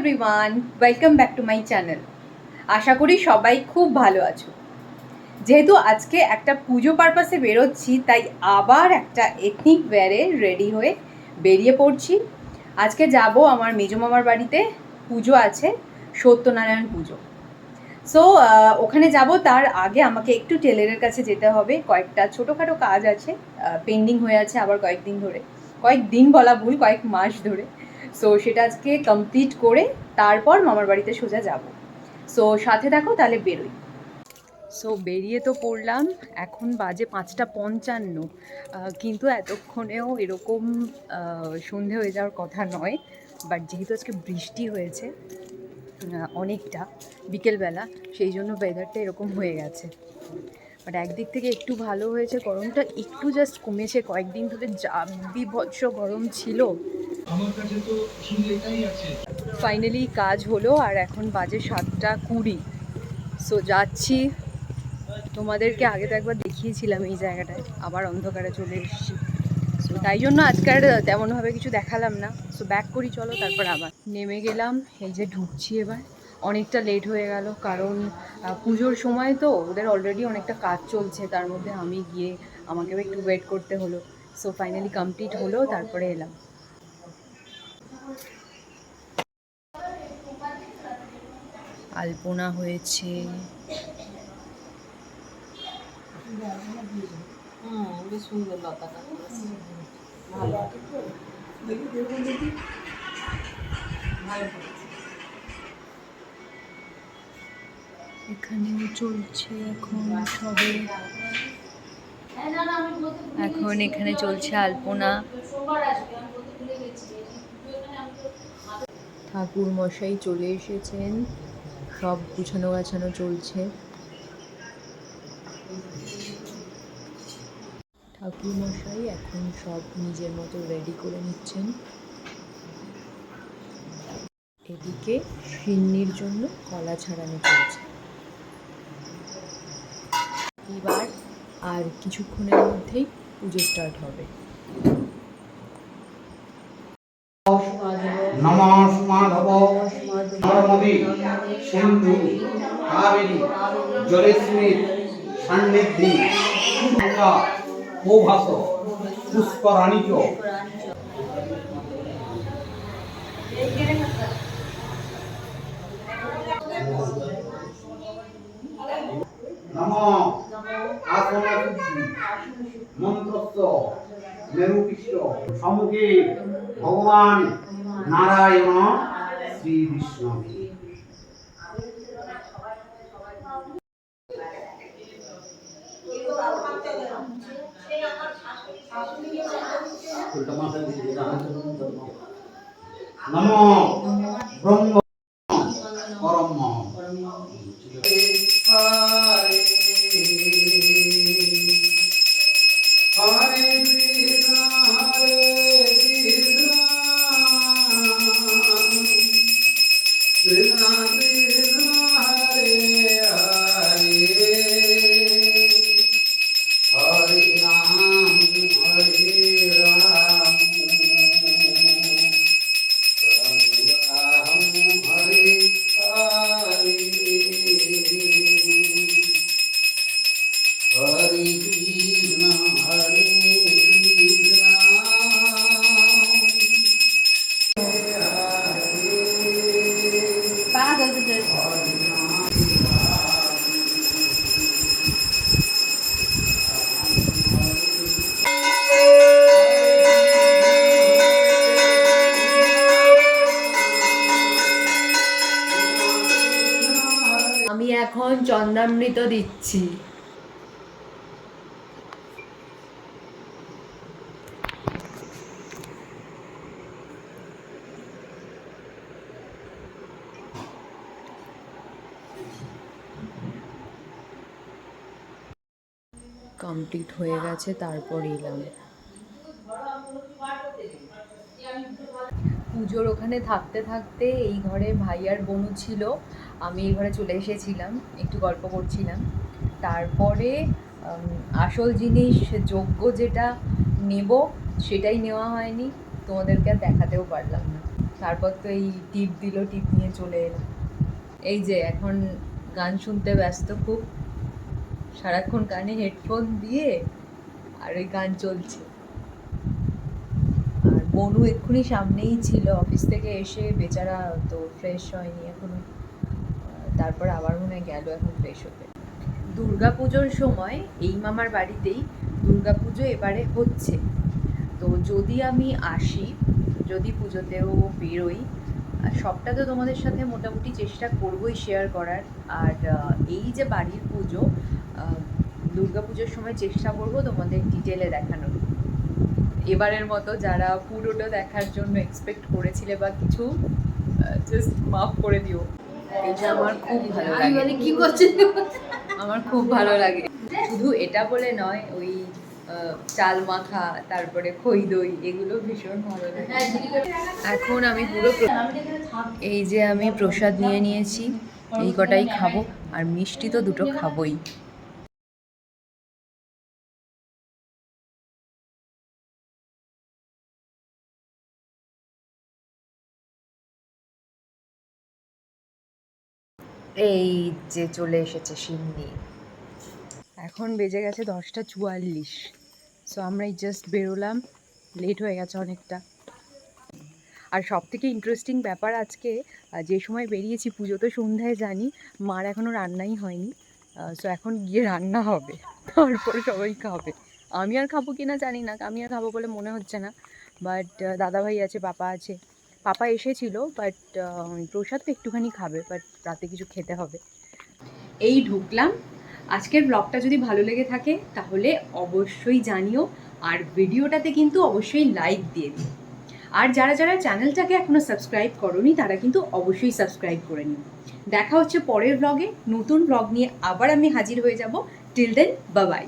Everyone welcome back to my channel আশা করি সবাই খুব ভালো আছো। যেহেতু আজকে একটা পুজো পারপাসে বেরোচ্ছি, তাই আবার একটা এথনিক ওয়্যারে রেডি হয়ে বেরিয়ে পড়ছি। আজকে যাব আমার মেজো মামার বাড়িতে, পুজো আছে, সত্যনারায়ণ পুজো। সো ওখানে যাব, তার আগে আমাকে একটু টেলারের কাছে যেতে হবে। কয়েকটা ছোটোখাটো কাজ আছে পেন্ডিং হয়ে আছে আবার কয়েকদিন ধরে। কয়েকদিন বলা ভুল, কয়েক মাস ধরে। সো সেটা আজকে কমপ্লিট করে তারপর মামার বাড়িতে সোজা যাব। সো সাথে থাকো তাহলে বেরোই। সো বেরিয়ে তো পড়লাম, এখন বাজে পাঁচটা পঞ্চান্ন। কিন্তু এতক্ষণেও এরকম সন্ধে হয়ে যাওয়ার কথা নয়। বাট যেহেতু আজকে বৃষ্টি হয়েছে অনেকটা, বিকেলবেলা, সেই জন্য ওয়েদারটা এরকম হয়ে গেছে। বাট একদিক থেকে একটু ভালো হয়েছে, গরমটা একটু জাস্ট কমেছে। কয়েকদিন ধরে যা বিভৎস গরম ছিল। ফাইনালি কাজ হলো আর এখন বাজে সাতটা কুড়ি। সো যাচ্ছি। তোমাদেরকে আগে তো একবার দেখিয়েছিলাম এই জায়গাটায়। আবার অন্ধকারে চলে এসেছি। সো তাই জন্য আজকে আর তেমনভাবে কিছু দেখালাম না। সো ব্যাক করি, চলো তারপর আবার। নেমে গেলাম, এই যে ঢুকছি এবার। অনেকটা লেট হয়ে গেল, কারণ পুজোর সময় তো ওদের অলরেডি অনেকটা কাজ চলছে। তার মধ্যে আমি গিয়ে আমাকেও একটু ওয়েট করতে হলো। সো ফাইনালি কমপ্লিট হলো, তারপরে এলাম। আলপনা হয়েছে। বেশ সুন্দর লতাটা। ভালো। এখানে চলছে এখন সবে। এখন এখানে চলছে আলপনা। ঠাকুর মশাই চলে এসেছেন। সব গুছানো গাছানো চলছে। ঠাকুর মশাই এখন সব নিজের মতো রেডি করে নিচ্ছেন। এদিকে সিন্নির জন্য কলা ছাড়ানো চলছে। এবার আর কিছুক্ষণের মধ্যেই পুজো স্টার্ট হবে। নমঃ মাধব নর্মদে সিন্ধু, কাবেরী জলেস্মিত সান্নিধ্যি গঙ্গা প্রভাস পুষ্করাণী চ নমঃ মন্ত্রস্য মেরুকৃষ্ট সম্মুখে ভগবান নারায়ণ শ্রী বিষ্ণু নম ব্রহ্ম এখন চন্দ্রামৃত দিচ্ছি। কমপ্লিট হয়ে গেছে তারপর এলাম। পুজোর ওখানে থাকতে থাকতে এই ঘরে ভাই আর বোনু ছিল। আমি এই ঘরে চলে এসেছিলাম, একটু গল্প করছিলাম। তারপরে আসল জিনিস, যোগ্য যেটা নেব সেটাই নেওয়া হয়নি। তোমাদেরকে আর দেখাতেও পারলাম না। তারপর তো এই টিপ দিল, টিপ নিয়ে চলে এলাম। এই যে, এখন গান শুনতে ব্যস্ত খুব। সারাক্ষণ কানে হেডফোন দিয়ে আর ওই গান চলছে। বনু এক্ষুনি সামনেই ছিল। অফিস থেকে এসে বেচারা তো ফ্রেশ হয়নি এখনও। তারপর আবার মনে হয় গেল এখন ফ্রেশ হতে। দুর্গা পুজোর সময় এই মামার বাড়িতেই দুর্গা পুজো এবারে হচ্ছে। তো যদি আমি আসি, যদি পুজোতেও বেরোই সবটা তো তোমাদের সাথে মোটামুটি চেষ্টা করবই শেয়ার করার। আর এই যে বাড়ির পুজো দুর্গা পুজোর সময় চেষ্টা করব তোমাদের ডিটেলে দেখানোর। এবারের মতো যারা পুরোটা দেখার জন্য এক্সপেক্ট করেছিলে বা কিছু জাস্ট মাফ করে দিও। এটা আমার খুব ভালো লাগে। কি করছিস আমার খুব ভালো লাগে। শুধু এটা বলে নয় ওই চাল মাখা তারপরে খই দই এগুলো ভীষণ ভালো লাগে। এখন আমি পুরো প্র- এই যে আমি প্রসাদ নিয়ে নিয়েছি এই কটাই খাব আর মিষ্টি তো দুটো খাবোই। এই যে চলে এসেছে সিন্নি। এখন বেজে গেছে দশটা চুয়াল্লিশ। সো আমরা এই জাস্ট বেরোলাম। লেট হয়ে গেছে অনেকটা। আর সব থেকে ইন্টারেস্টিং ব্যাপার আজকে যে সময় বেরিয়েছি, পুজো তো সন্ধ্যায় জানি, মার এখনও রান্নাই হয়নি। সো এখন গিয়ে রান্না হবে। তারপরে সবাই খাবে। আমি আর খাব কি না জানি না। আমি আর খাব বলে মনে হচ্ছে না। বাট দাদাভাই আছে বাবা আছে। পাপা এসেছিল বাট প্রসাদ তো একটুখানি খাবে বাট রাতে কিছু খেতে হবে। এই ঢুকলাম। আজকের ব্লগটা যদি ভালো লেগে থাকে, তাহলে অবশ্যই জানিও, আর ভিডিওটাতে কিন্তু অবশ্যই লাইক দিয়ে দিও। আর যারা যারা চ্যানেলটাকে এখনও সাবস্ক্রাইব করনি, তারা কিন্তু অবশ্যই সাবস্ক্রাইব করে নিও। দেখা হচ্ছে পরের ব্লগে নতুন ব্লগ নিয়ে আবার আমি হাজির হয়ে যাব। টিল দেন বাবাই